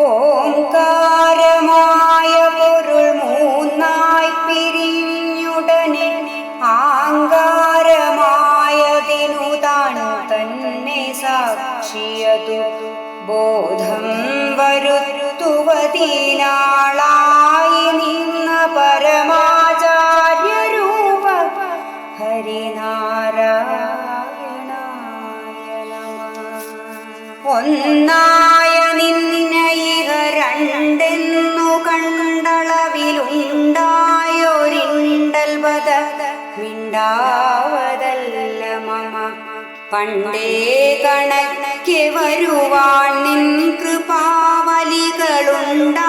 ഓംകാരമായ പൊരുൾ മൂന്നായി പിരിഞ്ഞുടനെ ആങ്കാരമായതിനു താണു തന്നെ സാക്ഷിയതു. ബോധം വരുത്തുവതിനാളായി പണ്ടേ കണക്കെ വരുവാൻ നിൻ കൃപാവലികളുണ്ടാകയെങ്കലിക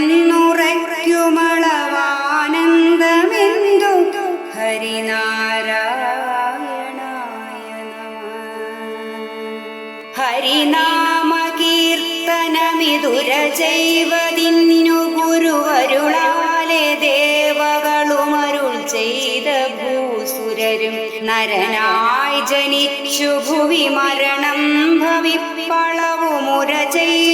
താനെന്നുറയ്ക്കുമളവാനന്ദമെന്തു ഹരിനാരായണായ നമഃ ഹരിനാമകീർത്തനമിതുരചൈവതിന്നു ഗുരുവരുളാലെ ദേവകളുമരുൾ ചെയ്ത ഭൂസുരരും നരനായി ജനിച്ചു ഭുവി മരണം ഭവിപ്പളവുമുര ചെയ്വതിന്നരുക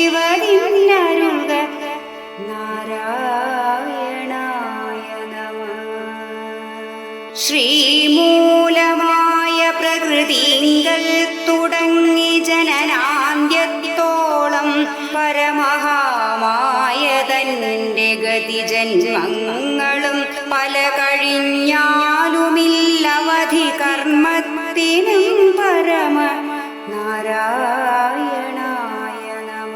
ജന്മങ്ങളും പല കഴിഞ്ഞാലുമില്ലവധി കർമ്മത്തിനും പരമ നാരായണായ നമ.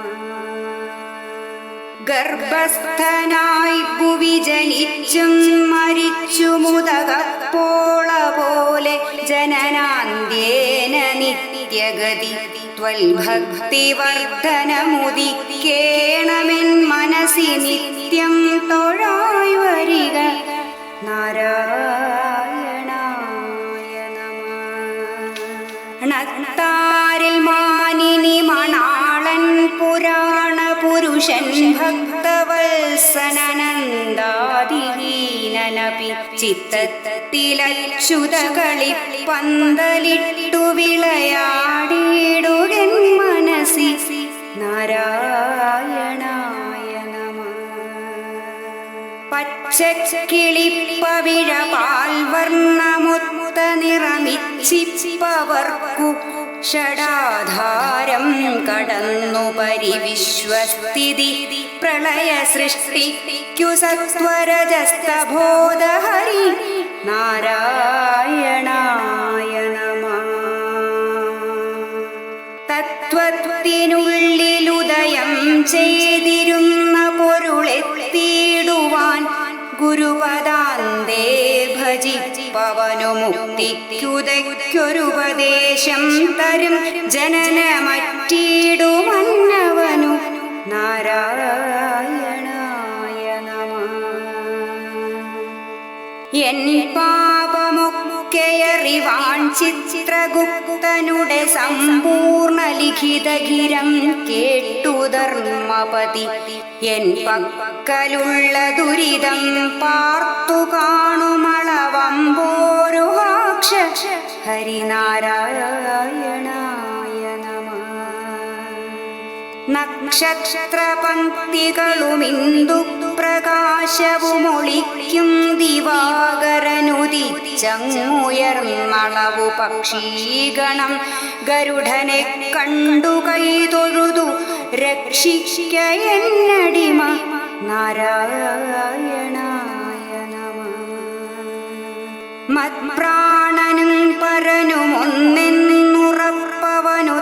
ഗർഭസ്ഥനായി ഭുവി ജനിച്ചും മരിച്ചു മുതകപ്പോള പോലെ ജനനാന്ത്യേന നിത്യഗതി. ത്വൽഭക്തി മനസി നിത്യം തൊഴായി വരിക. നാരായണായ നമഃ. ണത്താരിൽ മാനിനി മണാളൻ പുരാണ പുരുഷൻ ഭക്തവത്സനനന്ദാതിഹീനനപി ചിത്തത്തിലച്യുതകളി പന്തലിട്ടു വിളയാടിയിടുകൻ മനസി നാരായണായ നമഃ പച്ചക്കിളിപ്പവിഴ പാൽവർണമുത്ത നിറമിച്ചിപ്പവർക്കു ഷടാധാരം കടന്നു പരിവിശ്വസ്ഥിതി പ്രളയ സൃഷ്ടിക്കു സത്വരജസ്തബോധഹരി നാരായണായ നമഃ തത്വത്തിനുള്ളിലുദയം ചെയ്തിരുന്ന പൊരുളെത്തിയിടുവാൻ ഗുരുപദാന്തേ ഭജിപ്പവനു മുക്തിക്കുതയ്ക്കൊരുപദേശം തരും ജനനമറ്റിടുമന്നവനു നാരായണായ നമ. എൻ പാപമൊക്കെയറിവാൻ ചിത്രഗുപ്തനുടെ സമ്പൂർണ ലിഖിതഗിരം കേട്ടു ധർമ്മപതി. എൻ പക്കലുള്ള ദുരിതം പാർത്തു കാണുമളവം കാണുമളവമ്പോരുഹാക്ഷ ഹരിനാരായണായ നക്ഷത്രപങ്ക്തികളുമിന്ദു പ്രകാശവുമൊളിക്കും ദിവാകരനുദിച്ചങ്ങുയർന്നളവു പക്ഷീഗണം ഗരുഡനെ കണ്ടു കൈതൊഴുതു രക്ഷിക്ക എന്നടിമ നാരായണായ നമഃ. മത്പ്രാണനും പരനുമൊന്നെന്നുറപ്പവനു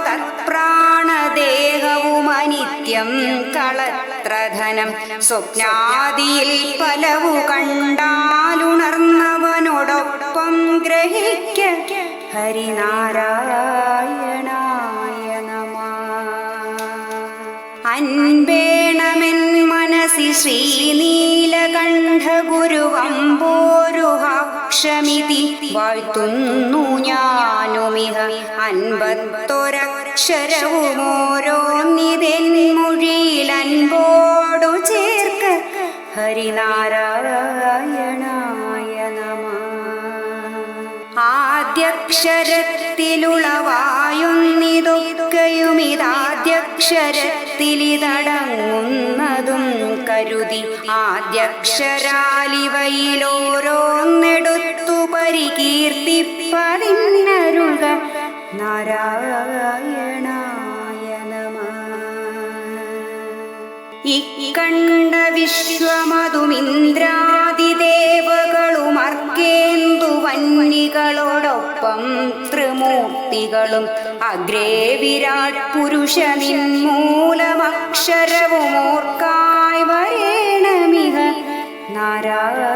തത്പ്രാണ അനിത്യം കളത്രധനം. സ്വപ്നാദിയിൽ പലവു കണ്ടാലുണർന്നവനോടൊപ്പം ഗ്രഹിക്ക ഹരിനാരായണായ നമ. അൻപേണമെൻ മനസി ശ്രീനീലകണ്ഠ ഗുരുവമ്പോരുഹാക്ഷമിതി വാഴ്ത്തുന്നു ഞാനുമിഹ അൻപത്തൊരക്ഷരവുമോരോന്നിതെൻ മൊഴിയിൽ അൻപോടു ചേർക്ക ഹരിനാരായണായ നമ ആദ്യക്ഷരത്തിലുളവായുന്നിതൊക്കെയും ഇതാദ്യക്ഷരത്തിലിതടങ്ങുന്നതും കരുതി ആദ്യക്ഷരാലിവയിലോരോന്നെടുത്തു പരികീർത്തിപ്പതിന്നരുക നാരായണായ നമ ഇക്കണ്ട വിശ്വമതുമിന്ദ്രാദിദേവകളുമർക്കേന്തു വന്യകളോടൊപ്പം ത്രിമൂർത്തികളും അഗ്രേ വിരാട് പുരുഷ നിന്മൂലമക്ഷരവുമോർക്കായി വരേണമിക നാരായണായ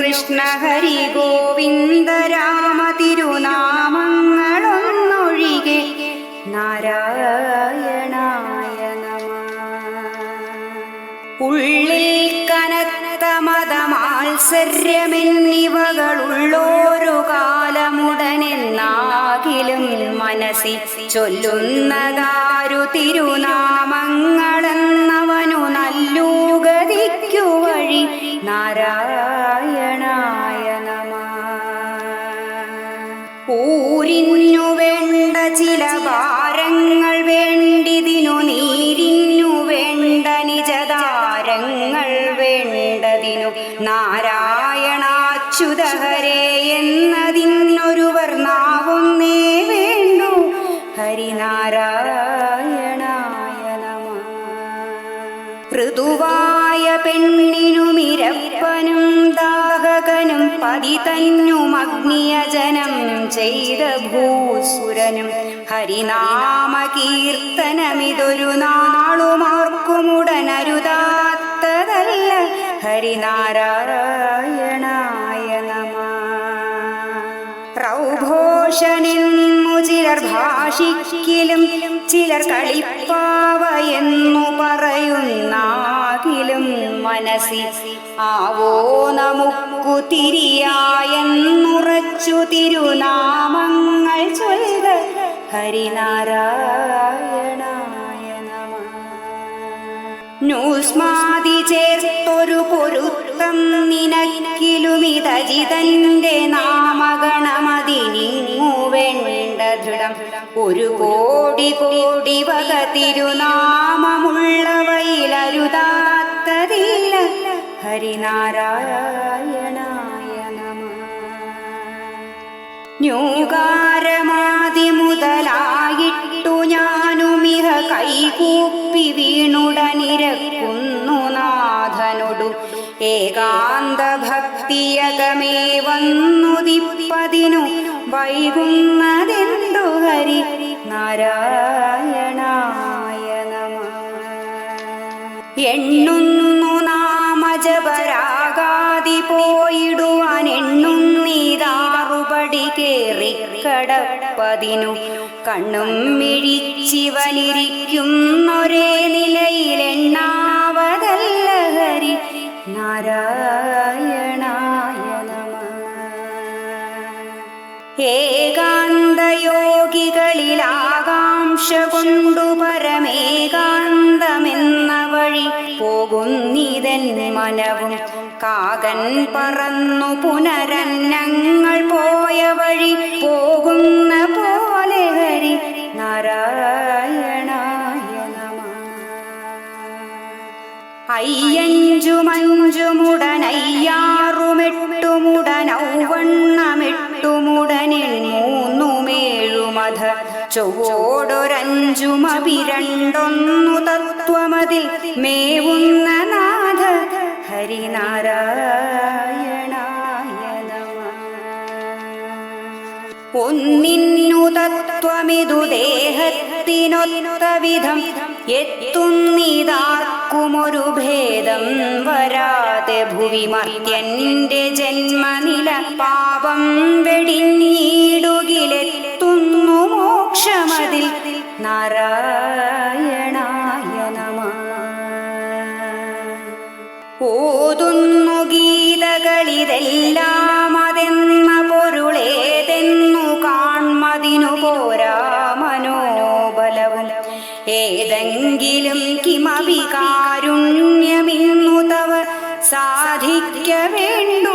കൃഷ്ണ ഹരി ഗോവിന്ദ രാമ തിരുനാമങ്ങളൊന്നൊഴികെ നാരായണായ നമ. ഉള്ളിൽ കനത്ത മതമാത്സര്യമെന്നിവകളുള്ളോരു കാലമുടനെന്നാകിലും മനസ്സിൽ ചൊല്ലുന്നതാരു തിരുനാമങ്ങളെന്നവനു നല്ലൂഗതിക്കു വഴി നാരായണായ നാരായണാച്യുതഹരേ എന്നതിന്നൊരു വർണാവുന്നേ വേണ്ടു. ഹരിനാരായണായ നമ. ഋതുവായ പെണ്ണിനുമിരപ്പനും ദാഹകനും പതിതന്നും അഗ്നിയജനം ചെയ്ത ഭൂസുരനും. ഹരിനാമ നാളുമാർക്കുമുടൻ ഹരിനാരായണായ നമ. പ്രൗഭോഷണിൽ ചിലർ ഭാഷിക്കിലും ചിലർ കളിപ്പാവ എന്നു പറയുന്നാകിലും മനസ്സി ആവോ നമുക്കു തിരിയായെന്നുറച്ചു തിരുനാമങ്ങൾ ചൊല്ലുക ഹരിനാരായണായ ന്യൂസ്മാതി ചേർത്തൊരു പൊരുത്തം നിനക്കിലുമിതജിതന്റെ നാമഗണമതിനിങ്ങു വേണ്ട ദൃഢം. ഒരു കോടി കോടി വക തിരുനാമമുള്ളവയിലരുതാത്തതില്ല. ഹരിനാരായണായ നമ. ന്യൂകാരമാതി മുതലായിട്ടു ഞാനുമിഹ കൈകൂപ്പി വീണുടനിരക്കുന്നു ഏകാന്ത ഭക്തിയകമേ വന്നുദിപ്പതിനു വൈകുന്നതെന്തു ഹരി നാരായണായ നമ എണ്ണുന്നു നാമജപരാഗാതി പോയിടുവാൻ എണ്ണുന്നീതാറുപടി കേറി കടപ്പതിനു കണ്ണും മിഴിച്ചിവനിരിക്കുന്നൊരേ ഹരി നാരായണായ നമ. ഏകാന്തയോഗികളിലാകാംക്ഷ കൊണ്ടു പരമേകാന്തമെന്ന വഴി പോകുന്നിതൻ മനവും കാകൻ പറന്നു പുനരന്നങ്ങൾ പോയ വഴി പോകുന്ന ചൊവ്വോടൊരഞ്ചുമപിരണ്ടൊന്നു തത്വമതിൽ മേവുന്ന നാഥ ഹരിനാരായണായ തത്വമിതു ദേഹത്തിനൊത്ത വിധം എത്തുന്നിതാർക്കുമൊരു ഭേദം വരാതെ ഭുവി മർത്യന്റെ ജന്മനില പാപം വെടിഞ്ഞീടുകിലെത്തുന്നു മോക്ഷമതിൽ നാരായണായ നമ. ഓതുന്നു ഗീതകളിതെല്ലാം അതെന്ന പൊരുളേതെന്നു കാൺമതിനു പോരാ മനോബലവും. ഏതെങ്കിലും കിമവി കാരുണ്യമിന്നു തവ സാധിക്ക വേണ്ടു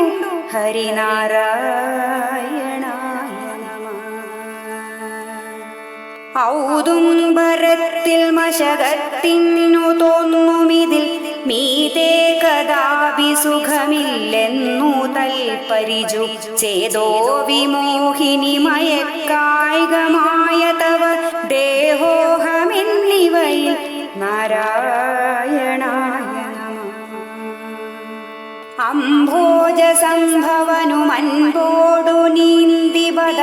ഹരിനാരായണായ ഔദുംബരത്തിൽ മശകത്തിനു തോന്നുമിതിൽ മീതേ കഥാപി സുഖമില്ലെന്നു തൽപരിജു ചേതോ വിമോഹിനി മയക്കായികമായ തവ ദേഹോഹമെന്നിവയിൽ നാരായണ അംഭോജ സംഭവനുമൻപോടു നീന്തിപദ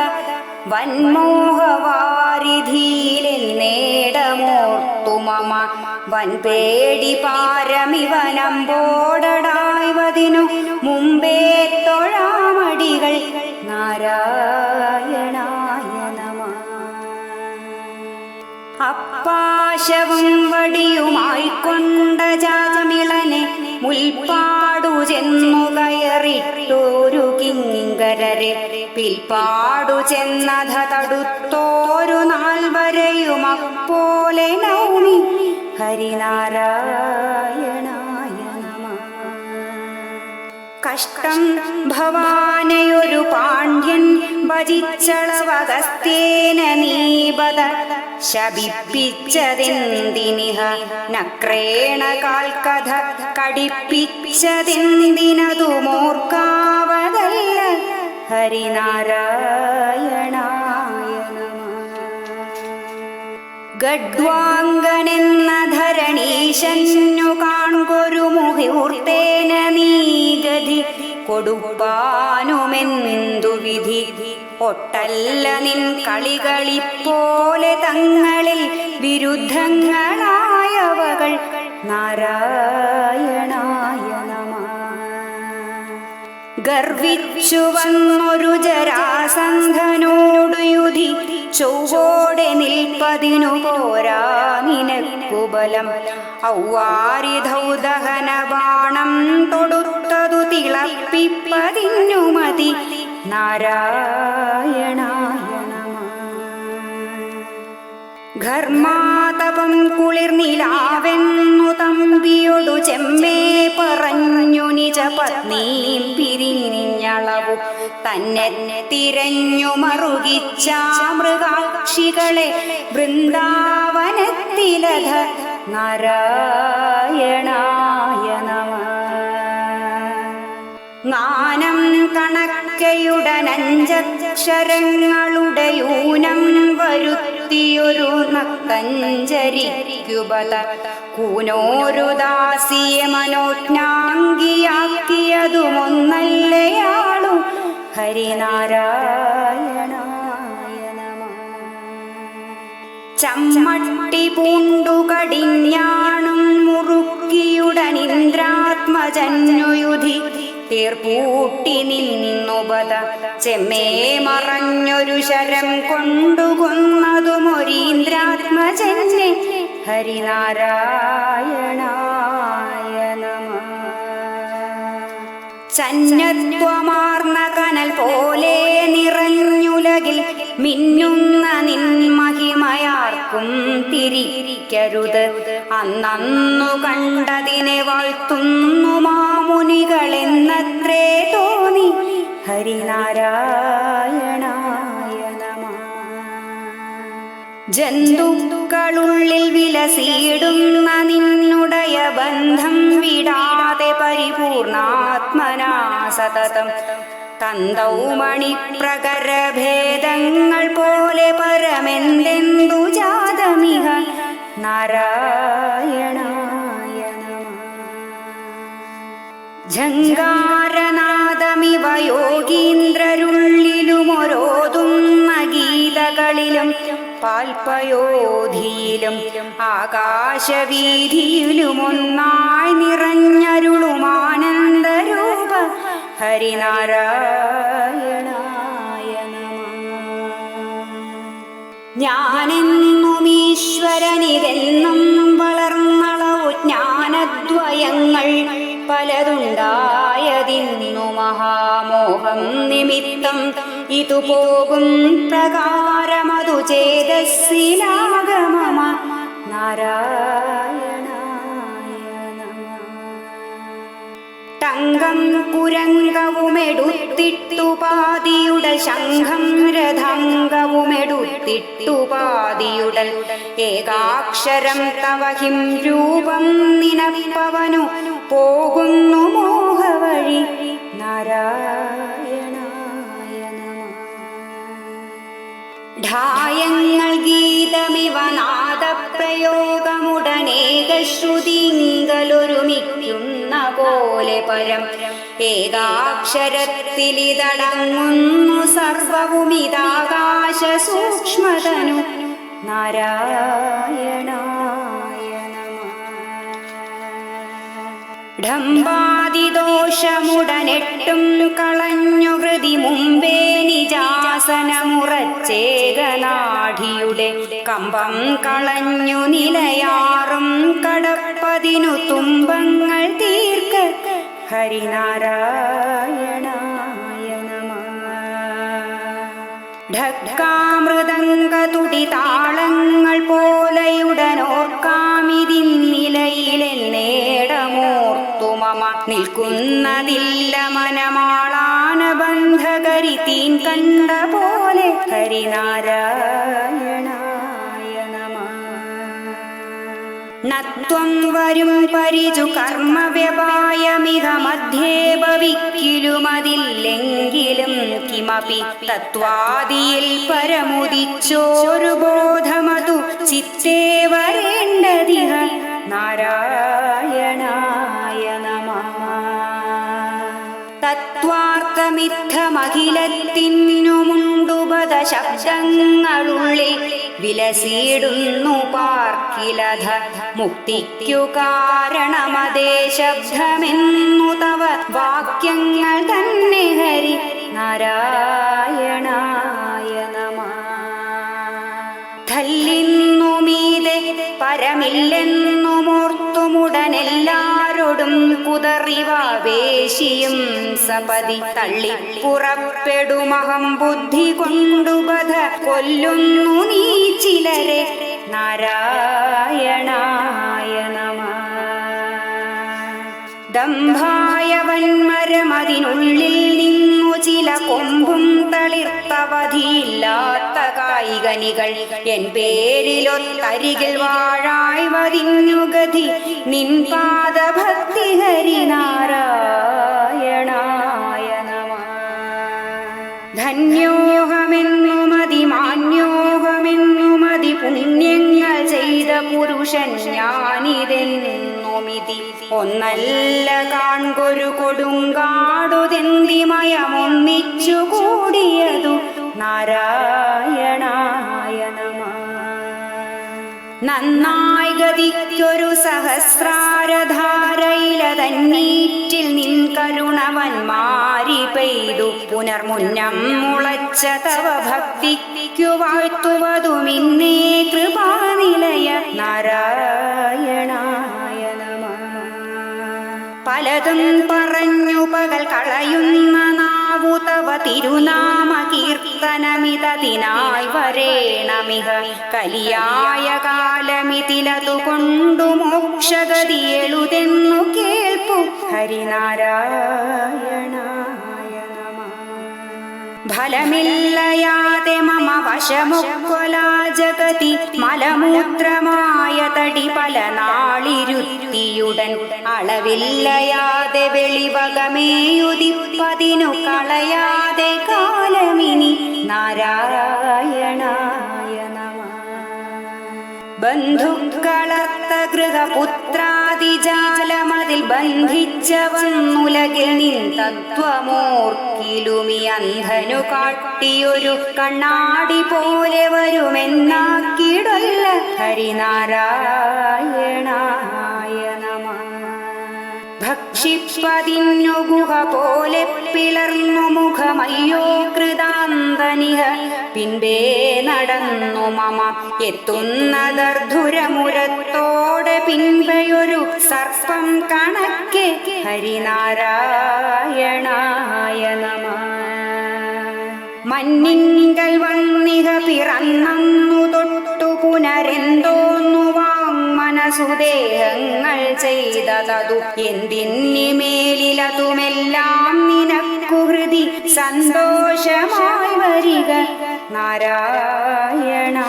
വൻമോഹവാരിധീലെന്നേടമോർത്തു മമ. വൻപേടി പാരമിവനമ്പോടടായ്വതിനു മുമ്പേ തൊഴാമടികൾ നാരായണായ നമ അപ്പാശവും വടിയുമായി കൊണ്ട ജാമിളനെ മുൽപ്പാടു ചെന്നു കയറിട്ടൊരു കിങ്കരരെ പിൽപ്പാടു ചെന്നധ തടുത്തോരു നാൾ വരെയും അപ്പോലെ നൗമി ഹരിനാരായണായ നമ കഷ്ടം ഭവാനയൊരു പാണ്ഡ്യൻ ഭജിച്ചളവകസ്തേന നീപത ശപിപ്പിച്ചതെന്തിനിഹ? നക്രേണ കാൽക്കഥ കടിപ്പിച്ചതെന്തിനതു മോർക്കാവതല്ല ഹരിനാരായണായ ഗഡ്വാങ്കനെന്ന ധരണീശന്നു കാൺകൊരു മുഹൂർത്തേന നീഗതി കൊടുപ്പാനുമെന്തു വിധി? ഒട്ടല്ല നിൻ കളികളിപ്പോലെ തങ്ങളിൽ വിരുദ്ധങ്ങളായവകൾ നാരായണ ഗർവിച്ചു വന്നൊരു ജരാസന്ധനോടു യുധി. ചൊവ്വോടെ നിൽപ്പതിനു പോരാ നിനക്കുബലം ബലം. ഔവാരിധൗദഹന ബാണം തൊടുത്തതു തിളപ്പിപ്പതിന്നു മതി. നാരായണായ ഘർമാതപം കുളിർനിലാവെന്നു തമ്പിയൊടു ചെമ്മേ പറഞ്ഞു നിജ പത്നീം പിരിഞ്ഞളവു തന്നെ തിരഞ്ഞു മറുകിച്ച മൃഗാക്ഷികളെ വൃന്ദാവനത്തിലധ നാരായണായ കണക്കയുടനഞ്ചക്ഷരങ്ങളുടെ ഊനം വരുത്തിയൊരു നക്തഞ്ചരിക്കുബല കൂനോരു ദാസിയെ മനോജ്ഞാങ്കിയാക്കിയതുമൊന്നല്ലയാളും ഹരിനാരായണ ചമ്മട്ടി പൂണ്ടു കടിഞ്ഞാണും മുറുക്കിയുടനിന്ദ്രാത്മജന്യുയുധി തീർപ്പൂട്ടി നിന്നുപത. ചെമ്മേ മറഞ്ഞൊരു ശരം കൊണ്ടു കൊന്നതുമൊരീന്ദ്രാത്മജന്യെ ഹരിനാരായണായ നമ. ചന്നത്വമാർന്ന കനൽ പോലെ നിറഞ്ഞുലകിൽ മിന്നുന്ന നിന്മഹിമയാർക്കും തിരിക്കരുത്. അന്നന്നു കണ്ടതിനെ വാഴ്ത്തുന്നു മാമുനികൾ എന്നത്രേ തോന്നി. ഹരിനാരായണായ നമ ജന്തുക്കളുള്ളിൽ വിലസിയിടുന്ന നിന്നുടയ ബന്ധം വിടാതെ പരിപൂർണാത്മനാ സതതം. തന്തൗ മണിപ്രകരഭേദങ്ങൾ പോലെ പരമെന്തെന്തു ജാതമിഹ? നാരായണായ നമഃ ഝങ്കാരനാദമിവ യോഗീന്ദ്രരുള്ളിലുമൊരോതുന്ന ഗീതകളിലും പാൽപ്പയോധിയിലും ആകാശവീതിയിലുമൊന്നായി നിറഞ്ഞരുളുമാനന്ദരൂപ ഹരിനാരായണായ ഞാനെന്നും ഈശ്വരനിതെന്നും വളർന്നളവു ജ്ഞാനദ്വയങ്ങൾ പലതുണ്ടായതിന്നു മഹാമോഹം നിമിത്തം ഇതു പോകും പ്രകാരമതു ചേതസ്സിലാഗമ നാരായണായ ടങ്കം കുരങ്കവുമെടുത്തിട്ടു പാതിയുടെ ശംഖം രഥംഗവുമെടുത്തിട്ടു പാതിയുടൽ. ഏകാക്ഷരം തവഹിം രൂപം നിനപ്പവനു പോകുന്നു മോഹവഴി. ഢായങ്ങൾ ഗീതമിവ നാദപ്രയോഗമുടനേകശ്രുതിങ്കലൊരുമിക്കുന്ന പോലെ പരം. ഏകാക്ഷരത്തിലിതടങ്ങുന്നു സർവവുമിതാകാശ സൂക്ഷ്മതനു നാരായണായ നമഃ. ഢംബാദിദോഷമുടനെട്ടും കളഞ്ഞു ഹൃതി മുമ്പേ നിജാസനമുറച്ചേകനാഠിയുടെ കമ്പം കളഞ്ഞു നിലയാറും കടപ്പതിനു തുമ്പങ്ങൾ തീർക്ക ഹരിനാരായണായ നമഃ ഢക്കാമൃതങ്കതുടി താളങ്ങൾ പോലെയുടനോർക്കാമിതിന്നിലയിലെന്നേടമോർത്തു മമ നിൽക്കുന്നതില്ല മനമാളാന ബന്ധകരി തീൻ കണ്ട പോലെ നത്വം വരും പരിചു കർമ്മവ്യപായമിഹ മധ്യേ ഭവിക്കിലുമതില്ലെങ്കിലും കിമപി തത്വാദിയിൽ പരമുദിച്ചോരു ബോധമതു ചിത്തേ വരേണ്ടതിഹ നാരായണായ ശബ്ദങ്ങളുള്ളിൽ വിലസിടുന്നു പാർക്കിലധ. മുക്തിക്കു കാരണമതേ ശബ്ദമെന്നു തവ വാക്യങ്ങൾ തന്നെ ഹരി നാരായണായ നമഃ ധല്ലിന്നുമീതെ പരമില്ലെന്നുമോർത്തുമുടനെല്ലാരോടും കുതറിവാവേശിയും സപതി തള്ളി പുറപ്പെടുമഹം ബുദ്ധി കൊണ്ടുപഥ കൊല്ലുന്നു നീ ചിലരെ. നാരായണായ നമഃ ദംഭായവന്മരമതിനുള്ളിൽ നിന്നു ചില കൊമ്പും തളിർത്തവധിയില്ലാത്ത കായികനികൾ. എൻ പേരിലൊത്തരികിൽ വാഴായി വതിഞ്ഞു ഗതി. നിൻ പാദഭക്തി ഹരിനാരായണായ നമഃ. മാന്യോഹമെന്നു മതി പുണ്യങ്ങൾ ചെയ്ത പുരുഷൻ ഞാനിതെന്നുമിതി ഒന്നല്ല കാൺകൊരു കൊടുങ്കാടുതെന്തിമയമൊന്നിച്ചു കൂടിയതു നാരായണായ നമ നന്നായി ഗതിക്കൊരു സഹസ്രാരധാരയില തന്നീറ്റിൽ നിൻ കരുണവന്മാരി പെയ്തു. പുനർമുന്നം മുളച്ച തവ ഭക്തിക്കു വാഴ്ത്തുവതുമിന്നേ കൃപാനിലയ നാരായണായ നമഃ പലതും പറഞ്ഞു പകൽ കളയുന്ന നാവു തവ തിരുനാമ കീർത്തനമിതതിനായി വരേണമിഹ. കലിയായ കാലമിതിലതു കൊണ്ടു മോക്ഷഗതി കേൾപ്പു ഹരിനാരായണായ നമഃ ഫലമില്ലയാതെ മമ വശമുക്കൊലാ ജഗതി മലമൂത്രമായ തടി പല നാളിരുത്തിയുടൻ അളവില്ലയാതെ വെളിവകമേയുതിപ്പതിനു കളയാതെ കാലമിനി നാരായണായ നമ. ബന്ധുക്കളർത്ത ഗൃഹപുത്രാദിജാലമതിൽ ബന്ധിച്ചവന്നുലകിൽ നിൻ തത്വമോർക്കിലുമി അന്ധനു കാട്ടിയൊരു കണ്ണാടി പോലെ വരുമെന്നാക്കിടല്ല ഹരിനാരായണായ നമ ഭക്ഷിപ്പതിന്നു ഗുഹ പോലെ പിളർന്നു മുഖമയ്യോ കൃതാന്തനിഹ. പിൻപേ നടന്നു മമ. എത്തുന്നതർധുരമുരത്തോടെ പിൻപയൊരു സർപ്പം കണക്കെ ഹരിനാരായണായ നമ. മന്നിങ്കൽ വന്നിക പിറന്നു മനസുദേഹങ്ങൾ ചെയ്തതതു. എന്തിന്നിമേലിലതുമെല്ലാം നിനക്കു ഹൃതി സന്തോഷമായി വരിക. നാരായണായ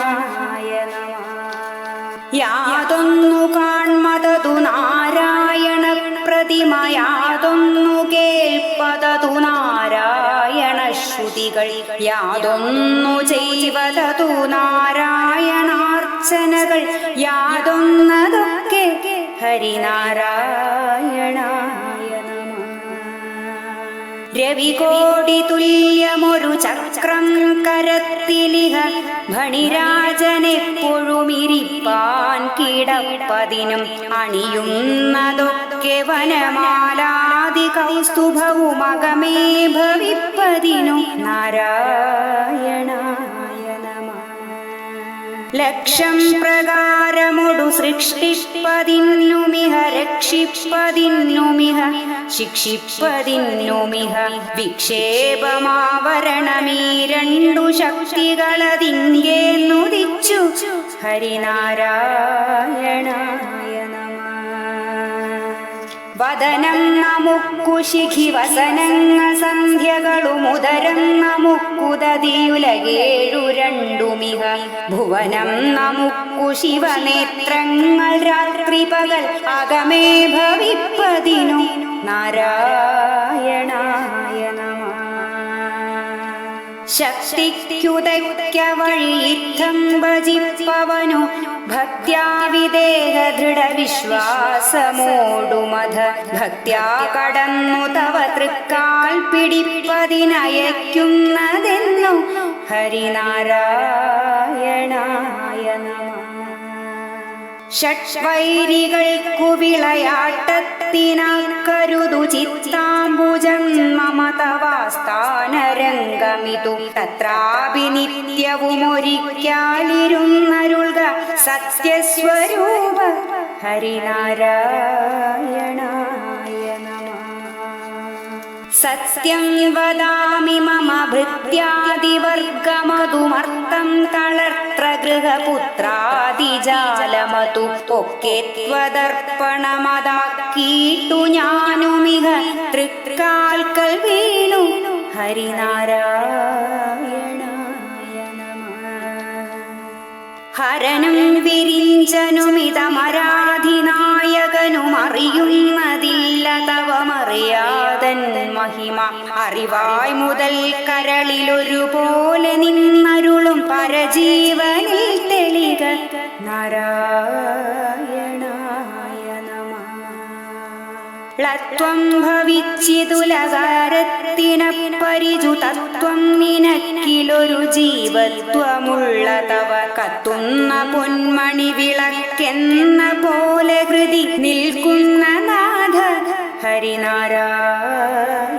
യാതൊന്നു കാൺമതതു നാരായണ പ്രതിമ യാതൊന്നു കേൾപ്പതതു നാരായണ ശ്രുതികൾ. യാതൊന്നു ചെയ്വതതു നാരായണാർച്ചനകൾ യാതൊന്നതൊക്കെ ഹരിനാരായണായ നമ. രവികോടി തുല്യമൊരു ചക്രം കരത്തിലിഹ ഭണിരാജനെപ്പോഴുമിരിപ്പാൻ കിടപ്പതിനും അണിയുന്നതൊക്കെ വനമാലാതി കൗസ്തുഭവുമകമേ ഭവിപ്പതിനും നാരായണ ലക്ഷം പ്രകാരമൊടു സൃഷ്ടിപ്പതിന്നുമിഹ രക്ഷിപ്പതിന്നുമിഹ ശിക്ഷിപ്പതിന്നുമിഹ വിക്ഷേപമാവരണമീ രണ്ടു ശക്തികളതിങ്കേ നുദിച്ചു ഹരിനാരായണായ വദനം നമുക്കു ശിഖി വസനങ്ങ സന്ധ്യകളുമുദരം നമുക്കുതതിയുലകേഴു രണ്ടുമിഹ ഭുവനം നമുക്കു ശിവനേത്രങ്ങൾ രാത്രി പകൽ അകമേ ഭവിപ്പതിനു നാരായണായ നമ ശക്തിക്കുതയ്ക്ക വഴിയിത്തം ഭജിപ്പവനു ഭക്ത്യാവിദേഹ ദൃഢവിശ്വാസമോടുമധ ഭക്യാ കടന്നു തവ തൃക്കാൽ പിടിപ്പതിനയക്കുന്നതെന്നു ഹരിനാരായണായ നമ ഷഡ്വൈരികൾക്കു വിളയാട്ടത്തിനാക്കരുതു ചിത്താംബുജം മമതവാസ്ഥാനരംഗമിതു തത്രാപി നിത്യവുമൊരിക്കാലിരുന്നരുൾക സത്യസ്വരൂപ ഹരിനാരായണായ നമ സത്യം വദാമി മമ ഭൃത്യാദിവർഗമതുമർത്ഥം തളർത്ര ഗൃഹപുത്രാദിജാലമതു. ഒക്കെ ത്വതർപ്പണമതാക്കീട്ടു ഞാനുമിക തൃക്കാൽക്കൽ വീണു. ഹരിനാരായണായ ഹരനും വിരിഞ്ചനുമിതമരാധിനായകനുമറിയുന്നതില്ല തവമറിയാതൻ മഹിമ. അറിവായ് മുതൽ കരളിലൊരുപോലെ നിന്നരുളും പരജീവനിൽ തെളിക. നാരായണായ ളത്വം ഭവിച്ചിതുലകാരത്തിന പരിചു തത്വം നിനക്കിലൊരു ജീവത്വമുള്ള തവ കത്തുന്ന പൊന്മണി വിളക്കെന്ന പോലെ കൃതി നിൽക്കുന്ന നാഥ ഹരിനാരായണായ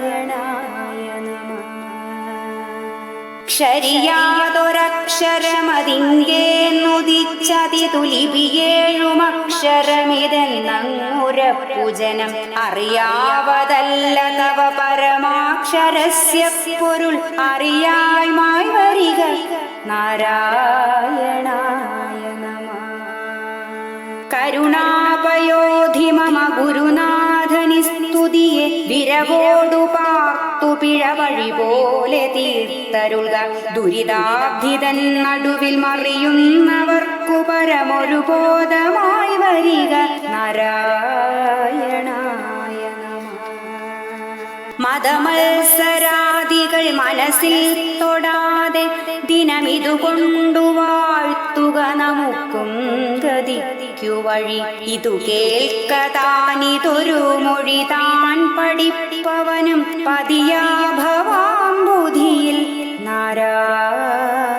ക്ഷരിയാതൊരക്ഷരമതിങ്കേന്നുദിച്ചതിതുലിപിയേഴുമക്ഷരമിതെന്നങ്ങുരപൂജനം അറിയാവതല്ല തവ പരമാക്ഷരസ്യ പൊരുൾ അറിയായ്മായി വരിക നാരായണായ നമ കരുണാപയോധി ഗുരുനാഥനി സ്തുതിയെ വിരവോടു പാർത്ത കാത്തു പിഴ വഴി പോലെ തീർത്തരുക ദുരിതാബ്ധിതൻ നടുവിൽ മറിയുന്നവർക്കു പരമൊരു ബോധമായി വരിക. നാരായണായ മതമത്സരാദികൾ മനസ്സിൽ തൊടാതെ ദിനമിതു കൊണ്ടു വാഴ്ത്തുക നമുക്കും ഗതിക്കു വഴി. ഇതു കേൾക്കതാനിതൊരു മൊഴി താൻ പഠിപ്പവനും പതിയാ ഭവാം ബുധിയിൽ നാരായണായ